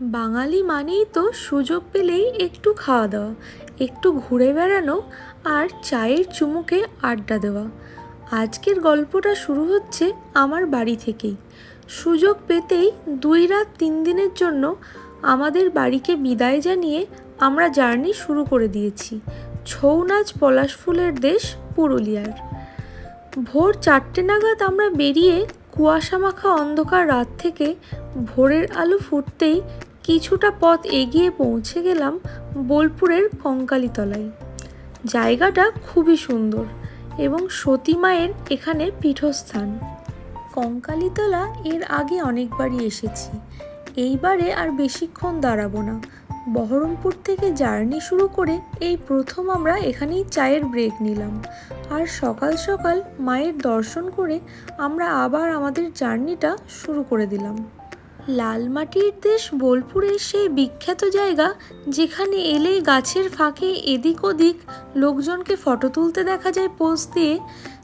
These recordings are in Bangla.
বাঙালি মানেই তো সুযোগ পেলেই একটু খাওয়া দাওয়া, একটু ঘুরে বেড়ানো আর চায়ের চুমুকে আড্ডা দেওয়া। আজকের গল্পটা শুরু হচ্ছে আমার বাড়ি থেকেই। সুযোগ পেতেই দুই রাত তিন দিনের জন্য আমাদের বাড়িকে বিদায় জানিয়ে আমরা জার্নি শুরু করে দিয়েছি ছৌ নাচ পলাশ ফুলের দেশ পুরুলিয়ার। ভোর চারটে নাগাদ আমরা বেরিয়ে কুয়াশা মাখা অন্ধকার রাত থেকে ভোরের আলো ফুটতেই কিছুটা পথ এগিয়ে পৌঁছে গেলাম বোলপুরের কঙ্কালীতলায়। জায়গাটা খুবই সুন্দর এবং সতী মায়ের এখানে পীঠস্থান। কঙ্কালীতলা এর আগে অনেকবারই এসেছি। এইবারে আর বেশিক্ষণ দাঁড়াবো না। বহরমপুর থেকে জার্নি শুরু করে এই প্রথম আমরা এখানেই চায়ের ব্রেক নিলাম। আর সকাল সকাল মায়ের দর্শন করে আমরা আবার আমাদের জার্নিটা শুরু করে দিলাম। লাল মাটির দেশ বোলপুরের সেই বিখ্যাত জায়গা যেখানে এলেই গাছের ফাঁকে এদিক ওদিক লোকজনকে ফটো তুলতে দেখা যায় পোজ দিয়ে।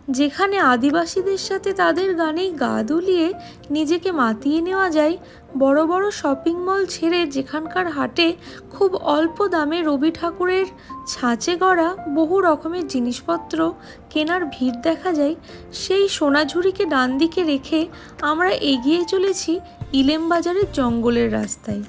যেখানে আদিবাসীদের সাথে তাদের গানেই গা দুলিয়ে নিজেকে মাতিয়ে নেওয়া যায়, বড় বড় শপিং মল ছেড়ে যেখানকার হাটে খুব অল্প দামে রবি ঠাকুরের ছাঁচে গড়া বহু রকমের জিনিসপত্র কেনার ভিড় দেখা যায়, সেই সোনাঝুরিকে ডান দিকে রেখে আমরা এগিয়ে চলেছি ইলেম বাজারের জঙ্গলের রাস্তায়।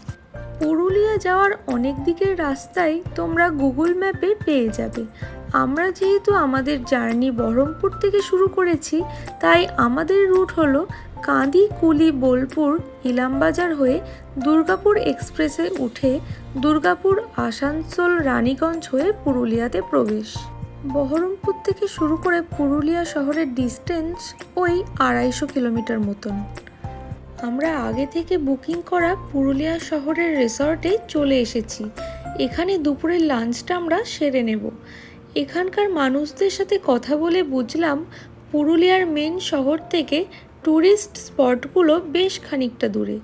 পুরুলিয়া যাওয়ার অনেক দিকের রাস্তায় তোমরা গুগল ম্যাপে পেয়ে যাবে। আমরা যেহেতু আমাদের জার্নি বহরমপুর থেকে শুরু করেছি, তাই আমাদের রুট হলো কাঁদি কুলি বোলপুর ইলামবাজার হয়ে দুর্গাপুর এক্সপ্রেসে উঠে দুর্গাপুর আসানসোল রানীগঞ্জ হয়ে পুরুলিয়াতে প্রবেশ। বহরমপুর থেকে শুরু করে পুরুলিয়া শহরের ডিস্টেন্স ওই আড়াইশো কিলোমিটার মতন। আমরা আগে থেকে বুকিং করা পুরুলিয়া শহরের রিসর্টে চলে এসেছি। এখানে দুপুরের লাঞ্চটা আমরা সেরে নেব। এখানকার মানুষদের সাথে কথা বলে বুঝলাম পুরুলিয়ার মেন শহর থেকে ট্যুরিস্ট স্পটগুলো বেশ খানিকটা দূরে।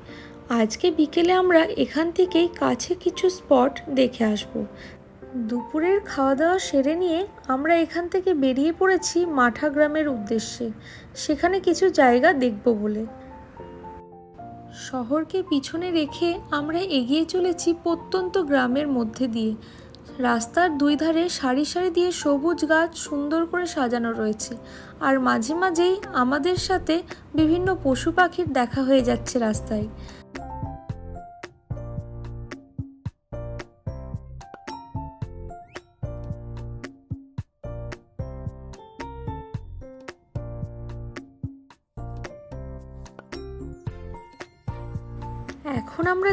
আজকে বিকেলে আমরা এখান থেকেই কাছে কিছু স্পট দেখে আসব। দুপুরের খাওয়া দাওয়া সেরে নিয়ে আমরা এখান থেকে বেরিয়ে পড়েছি মাঠা গ্রামের উদ্দেশ্যে। সেখানে কিছু জায়গা দেখব বলে। শহরকে পিছনে রেখে আমরা এগিয়ে চলেছি প্রত্যন্ত গ্রামের মধ্যে দিয়ে। রাস্তার দুই ধারে সারি সারি দিয়ে সবুজ গাছ সুন্দর করে সাজানো রয়েছে। আর মাঝে মাঝেই আমাদের সাথে বিভিন্ন পশু পাখির দেখা হয়ে যাচ্ছে রাস্তায়।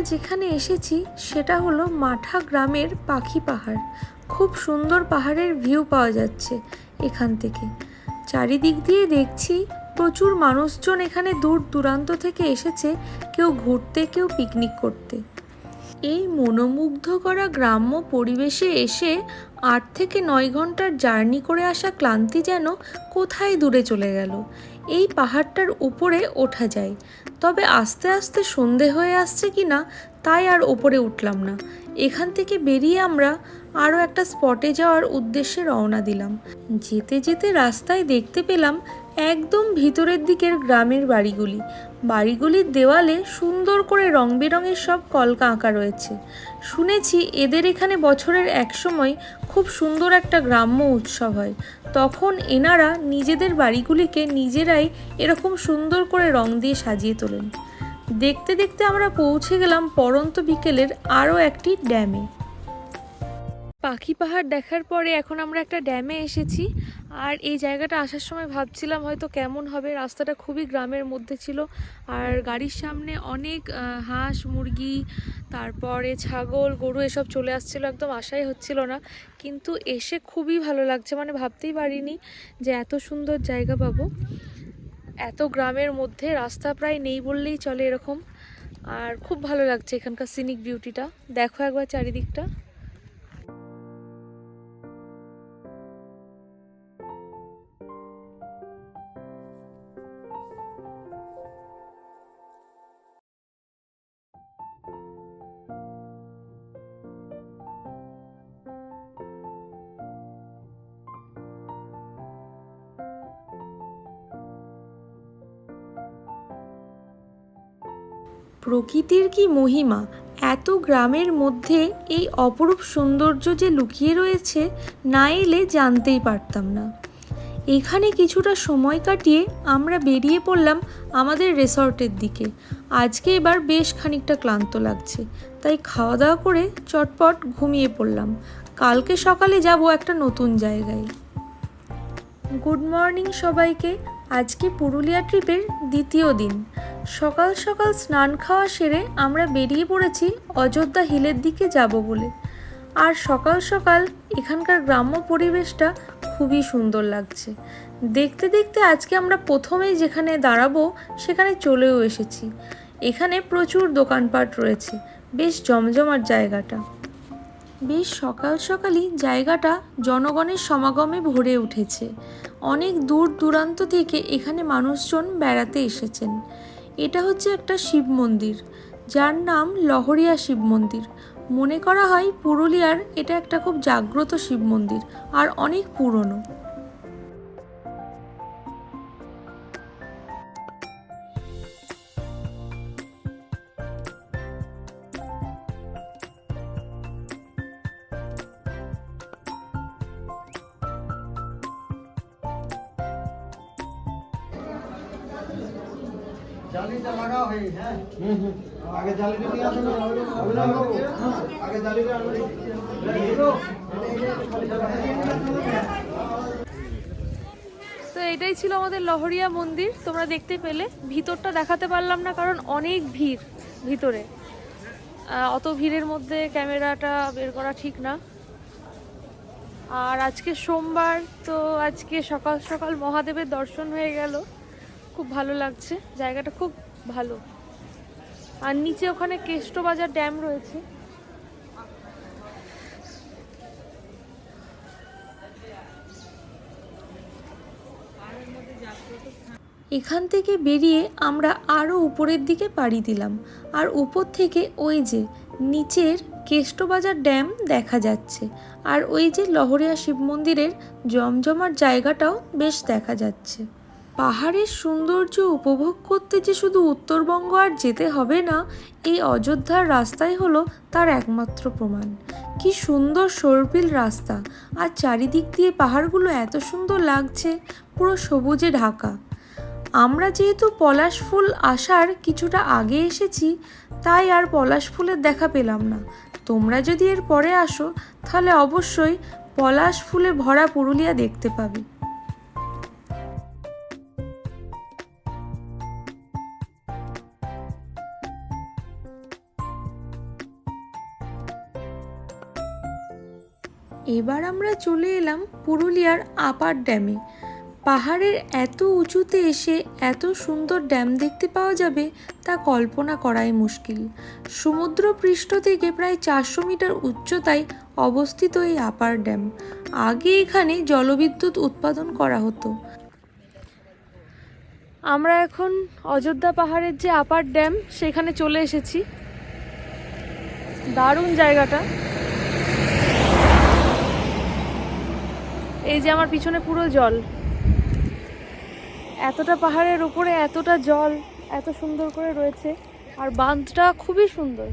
যেখানে এসেছি সেটা হলো মাঠা গ্রামের পাখি পাহাড়। খুব সুন্দর পাহাড়ের ভিউ পাওয়া যাচ্ছে এখান থেকে। চারিদিক দিয়ে দেখছি প্রচুর মানুষজন এখানে দূর দূরান্ত থেকে এসেছে কেউ ঘুরতে, কেউ পিকনিক করতে। এই মনোমুগ্ধ করা গ্রাম্য পরিবেশে এসে আট থেকে নয় ঘণ্টার জার্নি করে আসা ক্লান্তি যেন কোথায় দূরে চলে গেল। এই পাহাড়টার উপরে ওঠা যায়। তবে আস্তে আস্তে সন্ধে হয়ে আসছে কি না তাই আর ওপরে উঠলাম না। এখান থেকে বেরিয়ে আমরা আরও একটা স্পটে যাওয়ার উদ্দেশ্যে রওনা দিলাম। যেতে যেতে রাস্তায় দেখতে পেলাম একদম ভিতরের দিকের গ্রামের বাড়িগুলি। বাড়িগুলির দেওয়ালে সুন্দর করে রং বেরঙের সব কলকা আঁকা রয়েছে। শুনেছি এদের এখানে বছরের এক সময় খুব সুন্দর একটা গ্রাম্য উৎসব হয়। তখন এনারা নিজেদের বাড়িগুলিকে নিজেরাই এরকম সুন্দর করে রং দিয়ে সাজিয়ে তোলেন। দেখতে দেখতে আমরা পৌঁছে গেলাম পরন্ত বিকেলের আরও একটি ড্যামে। পাখি পাহাড় দেখার পরে এখন আমরা একটা ড্যামে এসেছি। আর এই জায়গাটা আসার সময় ভাবছিলাম হয়তো কেমন হবে। রাস্তাটা খুবই গ্রামের মধ্যে ছিল। আর গাড়ির সামনে অনেক হাঁস, মুরগি, তারপরে ছাগল, গরু এসব চলে আসছিল। একদম আশাই হচ্ছিল না। কিন্তু এসে খুবই ভালো লাগছে। মানে ভাবতেই পারিনি যে এত সুন্দর জায়গা পাবো। এত গ্রামের মধ্যে রাস্তা প্রায় নেই বললেই চলে এরকম। আর খুব ভালো লাগছে এখানকার সিনিক বিউটিটা দেখো একবার চারিদিকটা। প্রকৃতির কি মহিমা? এত গ্রামের মধ্যে এই অপরূপ সৌন্দর্য যে লুকিয়ে রয়েছে, না এলে জানতেই পারতাম না। এখানে কিছুটা সময় কাটিয়ে আমরা বেরিয়ে পড়লাম আমাদের রেসর্টের দিকে। আজকে এবার বেশ খানিকটা ক্লান্ত লাগছে, তাই খাওয়া দাওয়া করে চটপট ঘুমিয়ে পড়লাম। কালকে সকালে যাব একটা নতুন জায়গায়। গুড মর্নিং সবাইকে। আজকে পুরুলিয়া ট্রিপের দ্বিতীয় দিন। সকাল সকাল স্নান খাওয়া সেরে আমরা বেরিয়ে পড়েছি অযোধ্যা হিলের দিকে যাব বলে। আর সকাল সকাল এখানকার গ্রাম্য পরিবেশটা খুবই সুন্দর লাগছে। দেখতে দেখতে আজকে আমরা প্রথমেই যেখানে দাঁড়াবো সেখানে চলেও এসেছি। এখানে প্রচুর দোকানপাট রয়েছে। বেশ জমজমাট জায়গাটা। বেশ সকাল সকালই জায়গাটা জনগণের সমাগমে ভরে উঠেছে। অনেক দূর দূরান্ত থেকে এখানে মানুষজন বেড়াতে এসেছেন। এটা হচ্ছে একটা শিব মন্দির, যার নাম লহরিয়া শিব মন্দির। মনে করা হয় পুরুলিয়ার এটা একটা খুব জাগ্রত শিব মন্দির, আর অনেক পুরনো। জালিটা লাগাও ভাই হ্যাঁ? আগে জালিটা নিয়ে আসুন আগে জালিটা আনুন তো এটাই ছিল আমাদের লহরিয়া মন্দির তোমরা দেখতে পেলে। ভিতরটা দেখাতে পারলাম না কারণ অনেক ভিড় ভিতরে। অত ভিড়ের মধ্যে ক্যামেরাটা বের করা ঠিক না। আর আজকে সোমবার তো আজকে সকাল সকাল মহাদেবের দর্শন হয়ে গেল। খুব ভালো লাগছে, জায়গাটা খুব ভালো। আর নিচে ওখানে কেষ্টবাজার ড্যাম রয়েছে। এখান থেকে বেরিয়ে আমরা আরও উপরের দিকে পাড়ি দিলাম। আর উপর থেকে ওই যে নিচের কেষ্টবাজার ড্যাম দেখা যাচ্ছে। আর ওই যে লহরিয়া শিব মন্দিরের জমজমার জায়গাটাও বেশ দেখা যাচ্ছে। পাহাড়ের সৌন্দর্য উপভোগ করতে যে শুধু উত্তরবঙ্গ আর যেতে হবে না, এই অযোধ্যার রাস্তাই হলো তার একমাত্র প্রমাণ। কি সুন্দর সর্পিল রাস্তা, আর চারিদিক দিয়ে পাহাড়গুলো এত সুন্দর লাগছে, পুরো সবুজে ঢাকা। আমরা যেহেতু পলাশ ফুল আসার কিছুটা আগে এসেছি, তাই আর পলাশ ফুলের দেখা পেলাম না। তোমরা যদি এর পরে আসো, তাহলে অবশ্যই পলাশ ফুলে ভরা পুরুলিয়া দেখতে পাবে। এবার আমরা চলে এলাম পুরুলিয়ার আপার ড্যামে। পাহাড়ের এত উঁচুতে এসে এত সুন্দর ড্যাম দেখতে পাওয়া যাবে তা কল্পনা করাই মুশকিল। সমুদ্র পৃষ্ঠ থেকে প্রায় চারশো মিটার উচ্চতায় অবস্থিত এই আপার ড্যাম। আগে এখানে জলবিদ্যুৎ উৎপাদন করা হতো। আমরা এখন অযোধ্যা পাহাড়ের যে আপার ড্যাম, সেখানে চলে এসেছি। দারুণ জায়গাটা। এই যে আমার পিছনে পুরো জল। এতটা পাহাড়ের উপরে এতটা জল, এত সুন্দর করে রয়েছে। আর বাঁধটা খুবই সুন্দর।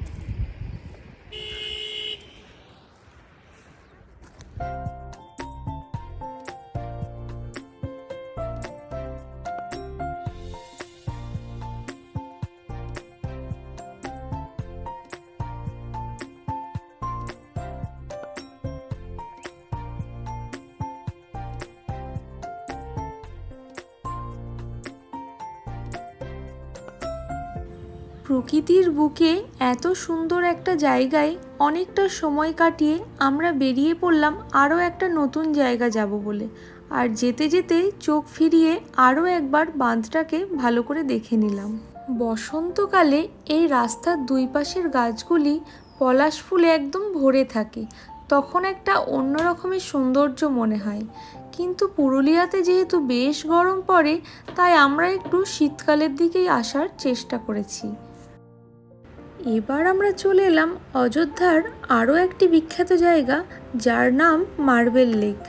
প্রকৃতির বুকে এত সুন্দর একটা জায়গায় অনেকটা সময় কাটিয়ে আমরা বেরিয়ে পড়লাম আরও একটা নতুন জায়গা যাব বলে। আর যেতে যেতে চোখ ফিরিয়ে আরও একবার বাঁধটাকে ভালো করে দেখে নিলাম। বসন্তকালে এই রাস্তার দুই পাশের গাছগুলি পলাশ ফুলে একদম ভরে থাকে, তখন একটা অন্য রকমের সৌন্দর্য মনে হয়। কিন্তু পুরুলিয়াতে যেহেতু বেশ গরম পড়ে, তাই আমরা একটু শীতকালের দিকেই আসার চেষ্টা করেছি। এবার আমরা চলে এলাম অযোধ্যার আরও একটি বিখ্যাত জায়গা, যার নাম মার্বেল লেক।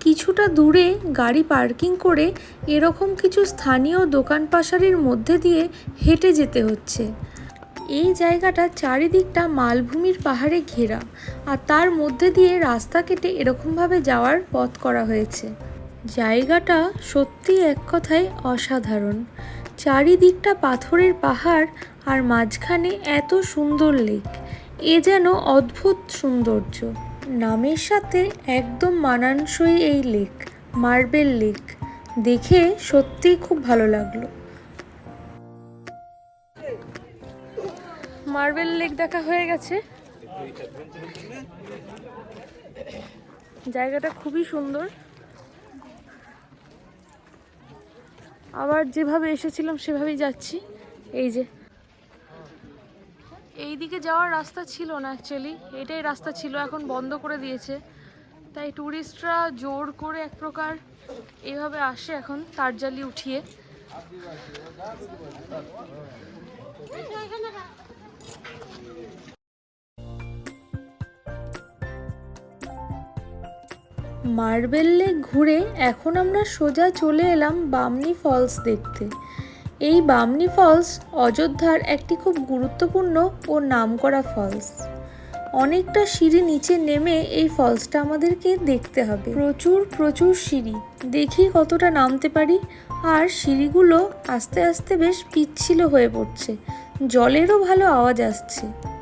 কিছুটা দূরে গাড়ি পার্কিং করে এরকম কিছু স্থানীয় দোকান পাশারির মধ্যে দিয়ে হেঁটে যেতে হচ্ছে। এই জায়গাটা চারিদিকটা মালভূমির পাহাড়ে ঘেরা আর তার মধ্যে দিয়ে রাস্তা কেটে এরকমভাবে যাওয়ার পথ করা হয়েছে। জায়গাটা সত্যি এক কথায় অসাধারণ। চারিদিকটা পাথরের পাহাড় আর মাঝখানে এত সুন্দর লেক। এ যেন অদ্ভুত সৌন্দর্য। নামের সাথে একদম মানানসই এই লেক, মার্বেল লেক। দেখে সত্যিই খুব ভালো লাগল। মার্বেল লেক দেখা হয়ে গেছে। জায়গাটা খুবই সুন্দর। আবার যেভাবে এসেছিলাম, সেভাবেই যাচ্ছি। এই যে। এই দিকে যাওয়ার রাস্তা ছিল না অ্যাকচুয়ালি এটাই রাস্তা ছিল, এখন বন্ধ করে দিয়েছে। তাই ট্যুরিস্টরা জোর করে এক প্রকার এইভাবে আসে এখন তারজালি উঠিয়ে। মার্বেল লেক ঘুরে এখন আমরা সোজা চলে এলাম বামনি ফলস দেখতে। এই বামনি ফলস অযোধ্যার একটি খুব গুরুত্বপূর্ণ ও নামকরা ফলস। অনেকটা সিঁড়ি নিচে নেমে এই ফলসটা আমাদেরকে দেখতে হবে। প্রচুর প্রচুর সিঁড়ি। দেখি কতটা নামতে পারি। আর সিঁড়িগুলো আস্তে আস্তে বেশ পিচ্ছিল হয়ে পড়ছে। জলেরও ভালো আওয়াজ আসছে।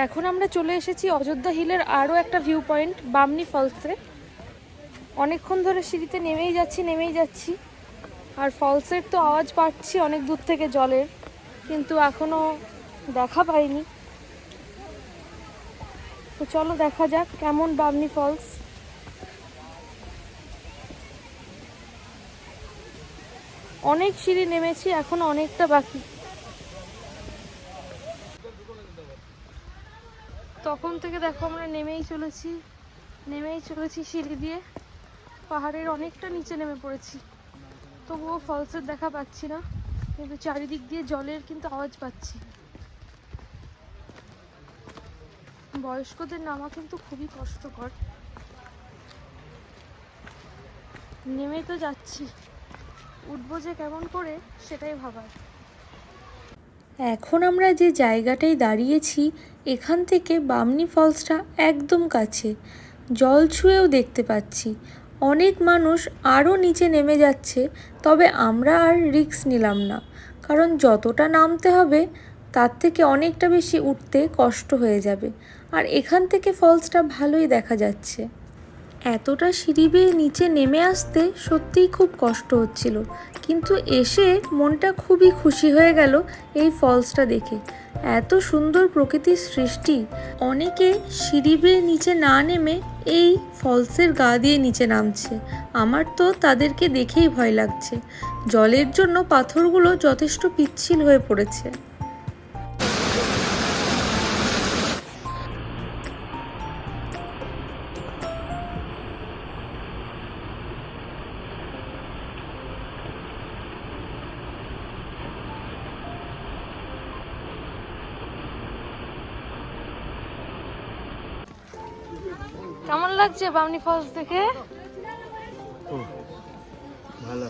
এখন আমরা চলে এসেছি অযোধ্যা হিলের আরও একটা ভিউ পয়েন্ট বামনি ফলসে অনেকক্ষণ ধরে সিঁড়িতে নেমেই যাচ্ছি নেমেই যাচ্ছি। আর ফলসের তো আওয়াজ পাচ্ছি অনেক দূর থেকে জলের, কিন্তু এখনও দেখা পাইনি। তো চলো দেখা যাক কেমন বামনি ফলস অনেক সিঁড়ি নেমেছি, এখন অনেকটা বাকি। তখন থেকে দেখো আমরা নেমেই চলেছি। নেমেই চলেছি সিঁড়ি দিয়ে। পাহাড়ের অনেকটা নিচে নেমে পড়েছি। তবুও ফলসের দেখা পাচ্ছি না, কিন্তু চারিদিক দিয়ে জলের কিন্তু আওয়াজ পাচ্ছি। বয়স্কদের নামা কিন্তু খুবই কষ্টকর। নেমে তো যাচ্ছি। উঠবো যে কেমন করে, সেটাই ভাবার। এখন আমরা যে জায়গাটায় দাঁড়িয়েছি, এখান থেকে বামনি ফলসটা একদম কাছে। জল ছুঁয়েও দেখতে পাচ্ছি। অনেক মানুষ আরও নিচে নেমে যাচ্ছে, তবে আমরা আর রিস্ক নিলাম না। কারণ যতটা নামতে হবে, তার থেকে অনেকটা বেশি উঠতে কষ্ট হয়ে যাবে। আর এখান থেকে ফলসটা ভালোই দেখা যাচ্ছে। এতটা সিঁড়ি বেয়ে নিচে নেমে আসতে সত্যিই খুব কষ্ট হচ্ছিল। কিন্তু এসে মনটা খুবই খুশি হয়ে গেল এই ফলসটা দেখে। এত সুন্দর প্রকৃতির সৃষ্টি, অনেকে সিঁড়ি বেয়ে নিচে না নেমে এই ফলসের গা দিয়ে নিচে নামছে। আমার তো তাদেরকে দেখেই ভয় লাগছে। জলের জন্য পাথরগুলো যথেষ্ট পিচ্ছিল হয়ে পড়েছে। কেমন লাগছে বামনি ফলস দেখে? ভালো।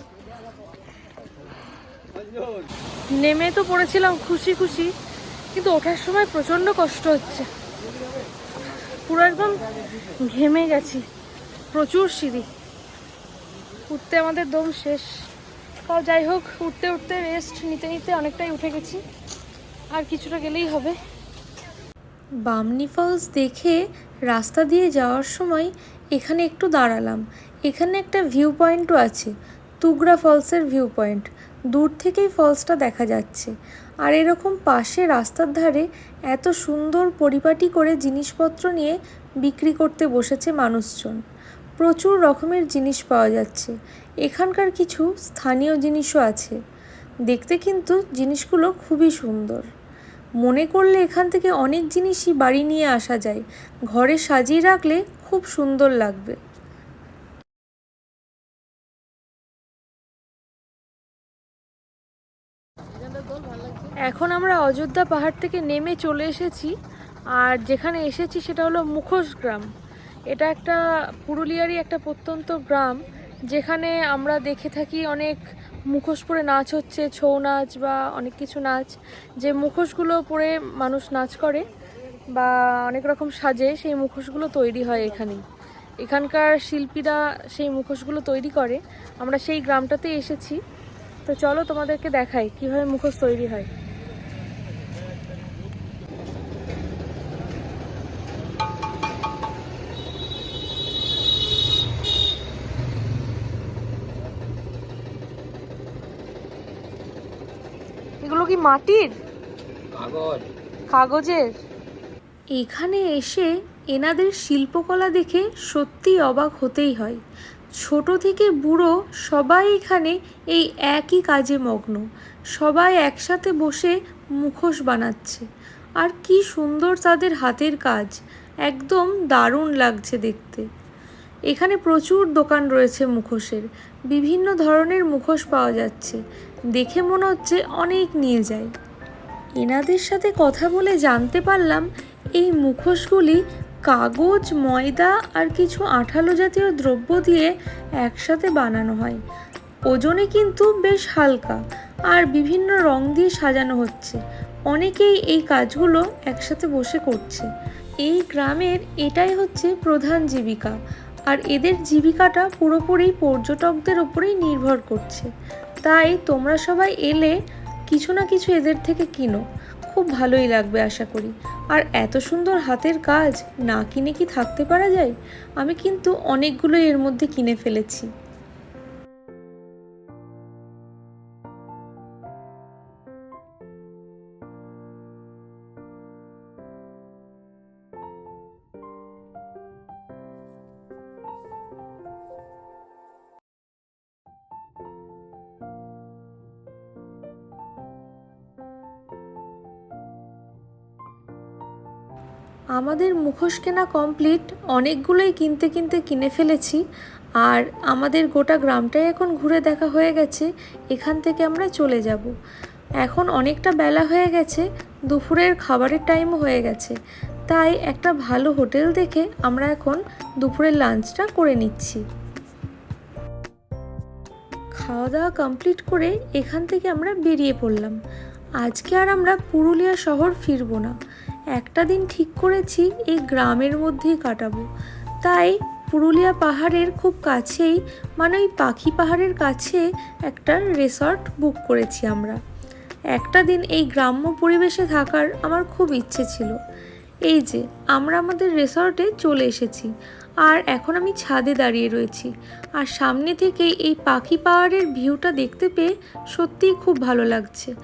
নেমে তো পড়েছিলাম খুশি খুশি কিন্তু ওঠার সময় প্রচণ্ড কষ্ট হচ্ছে। পুরো একদম ঘেমে গেছি। প্রচুর সিঁড়ি। উঠতে আমাদের দম শেষ। তাও যাই হোক উঠতে উঠতে রেস্ট নিতে নিতে অনেকটাই উঠে গেছি। আর কিছুটা গেলেই হবে। বামনি ফলস দেখে রাস্তা দিয়ে যাওয়ার সময় এখানে একটু দাঁড়ালাম। এখানে একটা ভিউ পয়েন্টও আছে তুগরা ফলসের ভিউ পয়েন্ট দূর থেকেই ফলসটা দেখা যাচ্ছে। আর এরকম পাশে রাস্তার ধারে এত সুন্দর পরিপাটি করে জিনিসপত্র নিয়ে বিক্রি করতে বসেছে মানুষজন। প্রচুর রকমের জিনিস পাওয়া যাচ্ছে। এখানকার কিছু স্থানীয় জিনিসও আছে। দেখতে কিন্তু জিনিসগুলো খুবই সুন্দর। মনে করলে এখান থেকে অনেক জিনিসই বাড়ি নিয়ে আসা যায়। ঘরে সাজিয়ে রাখলে খুব সুন্দর লাগবে। এখন আমরা অযোধ্যা পাহাড় থেকে নেমে চলে এসেছি। আর যেখানে এসেছি সেটা হলো মুখোশ গ্রাম। এটা একটা পুরুলিয়ারই একটা প্রত্যন্ত গ্রাম। যেখানে আমরা দেখে থাকি অনেক মুখোশ পরে নাচ হচ্ছে, ছৌ নাচ বা অনেক কিছু নাচ। যে মুখোশগুলো পরে মানুষ নাচ করে বা অনেক রকম সাজে, সেই মুখোশগুলো তৈরি হয় এখানে। এখানকার শিল্পীরা সেই মুখোশগুলো তৈরি করে। আমরা সেই গ্রামটাতে এসেছি। তো চলো তোমাদেরকে দেখাই কীভাবে মুখোশ তৈরি হয় এগুলো কি মাটির? কাগজ। কাগজের? এখানে এসে এনাদের শিল্পকলা দেখে সত্যি অবাক হতেই হয়। ছোট থেকে বুড়ো সবাই এখানে এই একই কাজে মগ্ন। সবাই একসাথে বসে মুখোশ বানাচ্ছে। আর কি সুন্দর তাদের হাতের কাজ। একদম দারুণ লাগছে দেখতে। এখানে প্রচুর দোকান রয়েছে মুখোশের। বিভিন্ন ধরনের মুখোশ পাওয়া যাচ্ছে। দেখে মনে হচ্ছে অনেক নিয়ে যায়। এনাদের সাথে কথা বলে জানতে পারলাম, এই মুখোশগুলি কাগজ, ময়দা আর কিছু আঠালো জাতীয় দ্রব্য দিয়ে একসাথে বানানো হয়। ওজনে কিন্তু বেশ হালকা আর বিভিন্ন রং দিয়ে সাজানো হচ্ছে। অনেকেই এই কাজগুলো একসাথে বসে করছে। এই গ্রামের এটাই হচ্ছে প্রধান জীবিকা। আর এদের জীবিকাটা পুরোপুরি পর্যটকদের ওপরেই নির্ভর করছে। তাই তোমরা সবাই এলে কিছু না কিছু এদের থেকে কিনো। খুব ভালোই লাগবে আশা করি। আর এত সুন্দর হাতের কাজ না কিনে কি থাকতে পারা যায়? আমি কিন্তু অনেকগুলোই এর মধ্যে কিনে ফেলেছি। আমাদের মুখোশ কেনা কমপ্লিট অনেকগুলোই কিনতে কিনতে কিনে ফেলেছি। আর আমাদের গোটা গ্রামটাই এখন ঘুরে দেখা হয়ে গেছে। এখান থেকে আমরা চলে যাব। এখন অনেকটা বেলা হয়ে গেছে। দুপুরের খাবারের টাইমও হয়ে গেছে। তাই একটা ভালো হোটেল দেখে আমরা এখন দুপুরের লাঞ্চটা করে নিচ্ছি। খাওয়া দাওয়া কমপ্লিট করে এখান থেকে আমরা বেরিয়ে পড়লাম। আজকে আর আমরা পুরুলিয়া শহর ফিরবো না। একটা দিন ঠিক করেছি এই গ্রামের মধ্যেই কাটাবো। তাই পুরুলিয়া পাহাড়ের খুব কাছেই মানে ওই পাখি পাহাড়ের কাছে একটা রিসর্ট বুক করেছি আমরা। একটা দিন এই গ্রাম্য পরিবেশে থাকার আমার খুব ইচ্ছে ছিল। এই যে, আমরা আমাদের রিসর্টে চলে এসেছি। আর এখন আমি ছাদে দাঁড়িয়ে রয়েছি। আর সামনে থেকে এই পাখি পাহাড়ের ভিউটা দেখতে পেয়ে সত্যিই খুব ভালো লাগছে।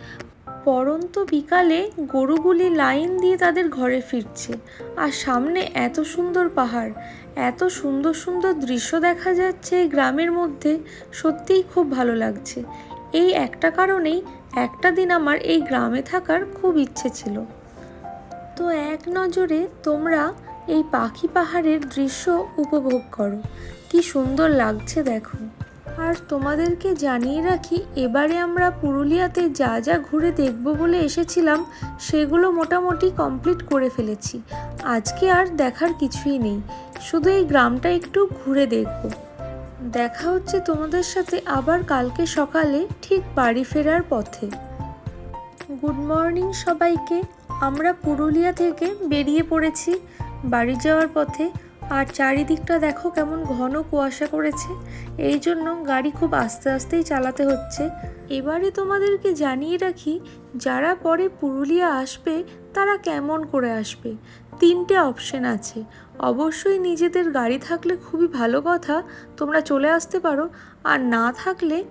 পরন্ত বিকালে গরুগুলি লাইন দিয়ে তাদের ঘরে ফিরছে। আর সামনে এত সুন্দর পাহাড়, এত সুন্দর সুন্দর দৃশ্য দেখা যাচ্ছে এই গ্রামের মধ্যে, সত্যিই খুব ভালো লাগছে। এই একটা কারণেই একটা দিন আমার এই গ্রামে থাকার খুব ইচ্ছে ছিল। তো এক নজরে তোমরা এই পাখি পাহাড়ের দৃশ্য উপভোগ করো। কি সুন্দর লাগছে দেখো। আর তোমাদেরকে জানিয়ে রাখি, এবারে আমরা পুরুলিয়াতে যা যা ঘুরে দেখব বলে এসেছিলাম, সেগুলো মোটামুটি কমপ্লিট করে ফেলেছি। আজকে আর দেখার কিছুই নেই। শুধু এই গ্রামটা একটু ঘুরে দেখব। দেখা হচ্ছে তোমাদের সাথে আবার কালকে সকালে ঠিক বাড়ি ফেরার পথে। গুড মর্নিং সবাইকে। আমরা পুরুলিয়া থেকে বেরিয়ে পড়েছি বাড়ি যাওয়ার পথে। আর চারিদিকটা দেখো কেমন ঘন কুয়াশা করেছে এই জন্য গাড়ি খুব আস্তে আস্তেই চালাতে হচ্ছে। এবারে তোমাদেরকে জানিয়ে রাখি, যারা পরে পুরুলিয়া আসবে, তারা কেমন করে আসবে? তিনটে অপশন আছে। অবশ্যই নিজেদের গাড়ি থাকলে খুবই ভালো কথা, তোমরা চলে আসতে পারো। আর না থাকলে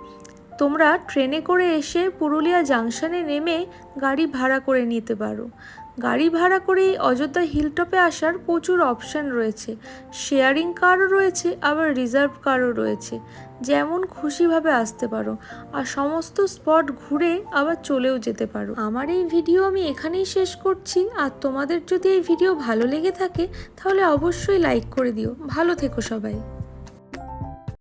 তোমরা ট্রেনে করে এসে পুরুলিয়া জাংশনে নেমে গাড়ি ভাড়া করে নিতে পারো। গাড়ি ভাড়া করে এই অযোধ্যা হিলটপে আসার প্রচুর অপশান রয়েছে। শেয়ারিং কারও রয়েছে, আবার রিজার্ভ কারও রয়েছে। যেমন খুশিভাবে আসতে পারো, আর সমস্ত স্পট ঘুরে আবার চলেও যেতে পারো। আমার এই ভিডিও আমি এখানেই শেষ করছি, আর তোমাদের যদি এই ভিডিও ভালো লেগে থাকে, তাহলে অবশ্যই লাইক করে দিও। ভালো থেকো সবাই।